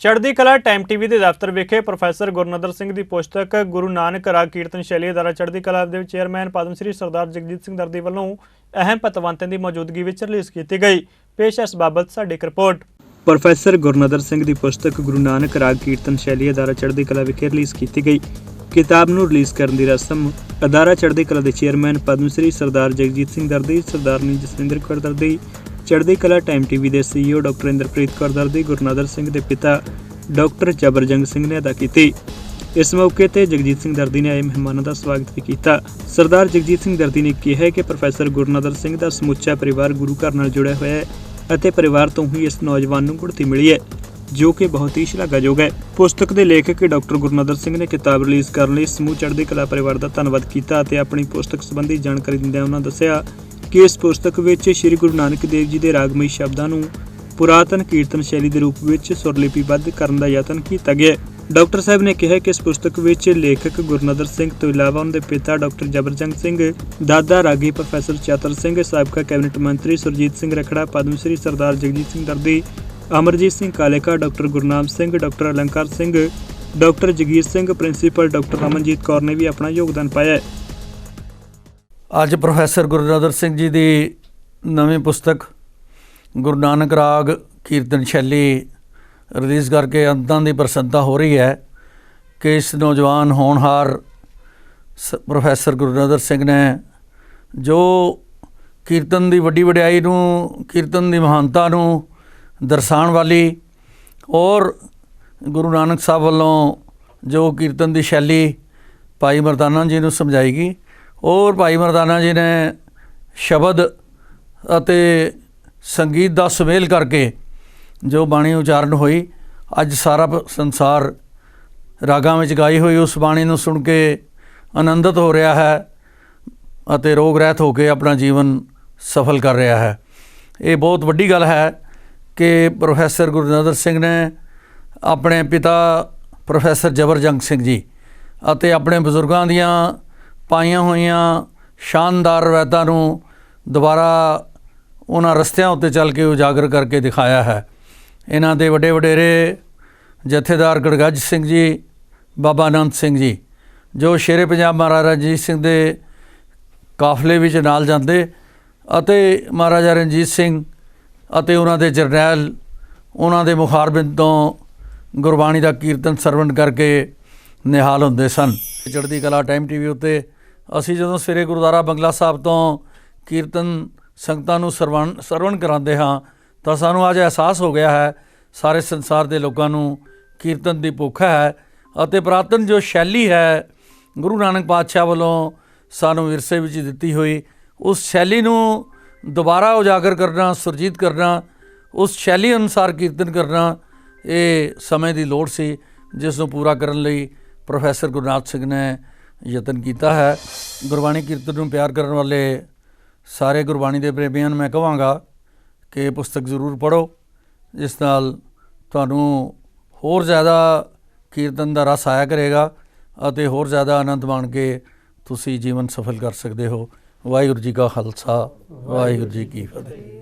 ਚੜ੍ਹਦੀ Kala time TV ਦੇ ਦਫ਼ਤਰ ਵਿਖੇ ਪ੍ਰੋਫੈਸਰ ਗੁਰਨਦਰ ਸਿੰਘ ਦੀ ਪੁਸਤਕ ਗੁਰੂ ਨਾਨਕ ਰਾਗ ਕੀਰਤਨ ਸ਼ੈਲੀ ਅਦਾਰਾ ਚੜ੍ਹਦੀ ਕਲਾ ਦੇ ਚੇਅਰਮੈਨ ਪਦਮ ਸ੍ਰੀ ਸਰਦਾਰ ਜਗਜੀਤ ਸਿੰਘ ਦਰਦੀ ਵੱਲੋਂ ਅਹਿਮ ਪਤਵੰਤਾਂ ਦੀ ਮੌਜੂਦਗੀ ਵਿੱਚ ਰਿਲੀਜ਼ ਕੀਤੀ ਗਈ। ਪੇਸ਼ ਹੈ ਇਸ ਬਾਬਤ ਸਾਡੀ ਇੱਕ ਰਿਪੋਰਟ। ਪ੍ਰੋਫੈਸਰ ਗੁਰਨਦਰ ਸਿੰਘ ਦੀ ਪੁਸਤਕ ਗੁਰੂ ਨਾਨਕ ਰਾਗ ਕੀਰਤਨ ਸ਼ੈਲੀ ਅਦਾਰਾ ਚੜ੍ਹਦੀ ਕਲਾ ਵਿਖੇ ਰਿਲੀਜ਼ ਕੀਤੀ ਗਈ। ਕਿਤਾਬ ਨੂੰ ਰਿਲੀਜ਼ ਕਰਨ ਦੀ ਰਸਮ ਅਦਾਰਾ ਚੜ੍ਹਦੀ ਕਲਾ ਦੇ chairman Padma Shri Sardar Jagjit Singh Dardi, Sardarni Jaswinder Kaur Dardi Charhdi Kala Time TV ਦੇ ਸੀਈਓ ਡਾਕਟਰ ਇੰਦਰਪ੍ਰੀਤ ਕੌਰ ਦਰਦੀ ਗੁਰਨਾਦਰ ਸਿੰਘ ਦੇ ਪਿਤਾ ਡਾਕਟਰ ਜਬਰਜੰਗ ਸਿੰਘ ਨੇ ਅਦਾ ਕੀਤੀ। ਇਸ ਮੌਕੇ ਤੇ ਜਗਜੀਤ ਸਿੰਘ ਦਰਦੀ ਨੇ ਆਏ ਮਹਿਮਾਨਾਂ ਦਾ ਸਵਾਗਤ ਵੀ ਕੀਤਾ। ਸਰਦਾਰ ਜਗਜੀਤ ਸਿੰਘ ਦਰਦੀ ਨੇ ਕਿਹਾ ਕਿ ਪ੍ਰੋਫੈਸਰ ਗੁਰਨਾਦਰ ਸਿੰਘ ਦਾ ਸਮੁੱਚਾ ਪਰਿਵਾਰ ਗੁਰੂ ਘਰ ਨਾਲ ਜੁੜਿਆ ਹੋਇਆ ਹੈ ਅਤੇ ਪਰਿਵਾਰ ਤੋਂ ਹੀ ਇਸ ਨੌਜਵਾਨ ਨੂੰ ਗੁੜਤੀ ਮਿਲੀ ਹੈ, ਜੋ ਕਿ ਬਹੁਤ ਹੀ ਸ਼ਲਾਘਾਯੋਗ ਹੈ। ਪੁਸਤਕ ਦੇ ਲੇਖਕ ਡਾਕਟਰ ਗੁਰਨਾਦਰ ਸਿੰਘ ਨੇ ਕਿਤਾਬ ਰਿਲੀਜ਼ ਕਰਨ ਲਈ ਸਮੂਹ ਚੜ੍ਹਦੀ ਕਲਾ ਪਰਿਵਾਰ ਦਾ ਧੰਨਵਾਦ ਕੀਤਾ ਅਤੇ ਆਪਣੀ ਪੁਸਤਕ ਸੰਬੰਧੀ ਜਾਣਕਾਰੀ ਦਿੰਦਿਆਂ ਉਹਨਾਂ ਦੱਸਿਆ ਕਿ ਇਸ ਪੁਸਤਕ ਵਿੱਚ ਸ੍ਰੀ ਗੁਰੂ ਨਾਨਕ ਦੇਵ ਜੀ ਦੇ ਰਾਗਮਈ ਸ਼ਬਦਾਂ ਨੂੰ ਪੁਰਾਤਨ ਕੀਰਤਨ ਸ਼ੈਲੀ ਦੇ ਰੂਪ ਵਿੱਚ ਸੁਰਲਿਪੀਬੱਧ ਕਰਨ ਦਾ ਯਤਨ ਕੀਤਾ ਗਿਆ ਹੈ। ਡਾਕਟਰ ਸਾਹਿਬ ਨੇ ਕਿਹਾ ਕਿ ਇਸ ਪੁਸਤਕ ਵਿੱਚ ਲੇਖਕ ਗੁਰਨਦਰ ਸਿੰਘ ਤੋਂ ਇਲਾਵਾ ਉਹਨਾਂ ਦੇ ਪਿਤਾ ਡਾਕਟਰ ਜਬਰਜੰਗ ਸਿੰਘ, ਦਾਦਾ ਰਾਗੀ ਪ੍ਰੋਫੈਸਰ ਚਤਰ ਸਿੰਘ, ਸਾਬਕਾ ਕੈਬਨਿਟ ਮੰਤਰੀ Surjit Singh Rakhra, Padma Shri Sardar Jagjit Singh Dardi, Amarjit Singh Kaleka, doctor Gurnam Singh, doctor Alankar Singh, doctor Jagir Singh, principal doctor Ramanjit Kaur ਨੇ ਵੀ ਆਪਣਾ ਯੋਗਦਾਨ ਪਾਇਆ ਹੈ। ਅੱਜ ਪ੍ਰੋਫੈਸਰ ਗੁਰਨਦਰ ਸਿੰਘ ਜੀ ਦੀ ਨਵੀਂ ਪੁਸਤਕ, ਗੁਰੂ ਨਾਨਕ ਰਾਗ ਕੀਰਤਨ ਸ਼ੈਲੀ ਰਿਲੀਜ਼ ਕਰਕੇ ਅੰਤਾਂ ਦੀ ਪ੍ਰਸੰਨਤਾ ਹੋ ਰਹੀ ਹੈ ਕਿ ਇਸ ਨੌਜਵਾਨ ਹੋਣਹਾਰ ਸ- ਪ੍ਰੋਫੈਸਰ ਗੁਰਨਦਰ ਸਿੰਘ ਨੇ ਜੋ ਕੀਰਤਨ ਦੀ ਵੱਡੀ ਵਡਿਆਈ ਨੂੰ, ਕੀਰਤਨ ਦੀ ਮਹਾਨਤਾ ਨੂੰ ਦਰਸਾਉਣ ਵਾਲੀ ਔਰ ਗੁਰੂ ਨਾਨਕ ਸਾਹਿਬ ਵੱਲੋਂ ਜੋ ਕੀਰਤਨ ਦੀ ਸ਼ੈਲੀ ਭਾਈ ਮਰਦਾਨਾ ਜੀ ਨੂੰ ਸਮਝਾਈ ਗਈ ਔਰ ਭਾਈ ਮਰਦਾਨਾ ਜੀ ਨੇ ਸ਼ਬਦ ਅਤੇ ਸੰਗੀਤ ਦਾ ਸੁਮੇਲ ਕਰਕੇ ਜੋ ਬਾਣੀ ਉਚਾਰਨ ਹੋਈ, ਅੱਜ ਸਾਰਾ ਸੰਸਾਰ ਰਾਗਾਂ ਵਿੱਚ ਗਾਈ ਹੋਈ, ਉਸ ਬਾਣੀ ਨੂੰ ਸੁਣ ਕੇ ਆਨੰਦਿਤ ਹੋ ਰਿਹਾ ਹੈ ਅਤੇ ਰੋਗ ਰਹਿਤ ਹੋ ਕੇ ਆਪਣਾ ਜੀਵਨ ਸਫਲ ਕਰ ਰਿਹਾ ਹੈ। ਇਹ ਬਹੁਤ ਵੱਡੀ ਗੱਲ ਹੈ ਕਿ ਪ੍ਰੋਫੈਸਰ ਗੁਰਨਦਰ ਸਿੰਘ ਨੇ ਆਪਣੇ ਪਿਤਾ ਪ੍ਰੋਫੈਸਰ ਜਬਰਜੰਗ ਸਿੰਘ ਜੀ ਅਤੇ ਆਪਣੇ ਬਜ਼ੁਰਗਾਂ ਦੀਆਂ ਪਾਈਆਂ ਹੋਈਆਂ ਸ਼ਾਨਦਾਰ ਰਵਾਇਤਾਂ ਨੂੰ ਦੁਬਾਰਾ ਉਹਨਾਂ ਰਸਤਿਆਂ ਉੱਤੇ ਚੱਲ ਕੇ ਉਜਾਗਰ ਕਰਕੇ ਦਿਖਾਇਆ ਹੈ। ਇਹਨਾਂ ਦੇ ਵੱਡੇ ਵਡੇਰੇ ਜਥੇਦਾਰ ਗੜਗੱਜ ਸਿੰਘ ਜੀ, ਬਾਬਾ ਅਨੰਦ ਸਿੰਘ ਜੀ, ਜੋ ਸ਼ੇਰੇ ਪੰਜਾਬ ਮਹਾਰਾਜਾ ਰਣਜੀਤ ਸਿੰਘ ਦੇ ਕਾਫਲੇ ਵਿੱਚ ਨਾਲ ਜਾਂਦੇ ਅਤੇ ਮਹਾਰਾਜਾ ਰਣਜੀਤ ਸਿੰਘ ਅਤੇ ਉਹਨਾਂ ਦੇ ਜਰਨੈਲ, ਉਹਨਾਂ ਦੇ ਮੁਖਾਰਬਿੰਦ ਤੋਂ ਗੁਰਬਾਣੀ ਦਾ ਕੀਰਤਨ ਸਰਵਣ ਕਰਕੇ ਨਿਹਾਲ ਹੁੰਦੇ ਸਨ। ਚੜ੍ਹਦੀ ਕਲਾ ਟਾਈਮ ਟੀਵੀ ਉੱਤੇ ਅਸੀਂ ਜਦੋਂ ਸਵੇਰੇ ਗੁਰਦੁਆਰਾ ਬੰਗਲਾ ਸਾਹਿਬ ਤੋਂ ਕੀਰਤਨ ਸੰਗਤਾਂ ਨੂੰ ਸਰਵਣ ਸਰਵਣ ਕਰਾਉਂਦੇ ਹਾਂ, ਤਾਂ ਸਾਨੂੰ ਅੱਜ ਅਹਿਸਾਸ ਹੋ ਗਿਆ ਹੈ, ਸਾਰੇ ਸੰਸਾਰ ਦੇ ਲੋਕਾਂ ਨੂੰ ਕੀਰਤਨ ਦੀ ਭੁੱਖ ਹੈ ਅਤੇ ਪ੍ਰਾਤਨ ਜੋ ਸ਼ੈਲੀ ਹੈ, ਗੁਰੂ ਨਾਨਕ ਪਾਤਸ਼ਾਹ ਵੱਲੋਂ ਸਾਨੂੰ ਵਿਰਸੇ ਵਿੱਚ ਦਿੱਤੀ ਹੋਈ, ਉਸ ਸ਼ੈਲੀ ਨੂੰ ਦੁਬਾਰਾ ਉਜਾਗਰ ਕਰਨਾ, ਸੁਰਜੀਤ ਕਰਨਾ, ਉਸ ਸ਼ੈਲੀ ਅਨੁਸਾਰ ਕੀਰਤਨ ਕਰਨਾ, ਇਹ ਸਮੇਂ ਦੀ ਲੋੜ ਸੀ, ਜਿਸ ਨੂੰ ਪੂਰਾ ਕਰਨ ਲਈ ਪ੍ਰੋਫੈਸਰ ਗੁਰਨਾਥ ਸਿੰਘ ਨੇ ਯਤਨ ਕੀਤਾ ਹੈ। ਗੁਰਬਾਣੀ ਕੀਰਤਨ ਨੂੰ ਪਿਆਰ ਕਰਨ ਵਾਲੇ ਸਾਰੇ ਗੁਰਬਾਣੀ ਦੇ ਪ੍ਰੇਮੀਆਂ ਨੂੰ ਮੈਂ ਕਹਾਂਗਾ ਕਿ ਪੁਸਤਕ ਜ਼ਰੂਰ ਪੜ੍ਹੋ, ਜਿਸ ਨਾਲ ਤੁਹਾਨੂੰ ਹੋਰ ਜ਼ਿਆਦਾ ਕੀਰਤਨ ਦਾ ਰਸ ਆਇਆ ਕਰੇਗਾ ਅਤੇ ਹੋਰ ਜ਼ਿਆਦਾ ਆਨੰਦ ਮਾਣ ਕੇ ਤੁਸੀਂ ਜੀਵਨ ਸਫਲ ਕਰ ਸਕਦੇ ਹੋ। ਵਾਹਿਗੁਰੂ ਜੀ ਕਾ ਖਾਲਸਾ, ਵਾਹਿਗੁਰੂ ਜੀ ਕੀ ਫਤਿਹ।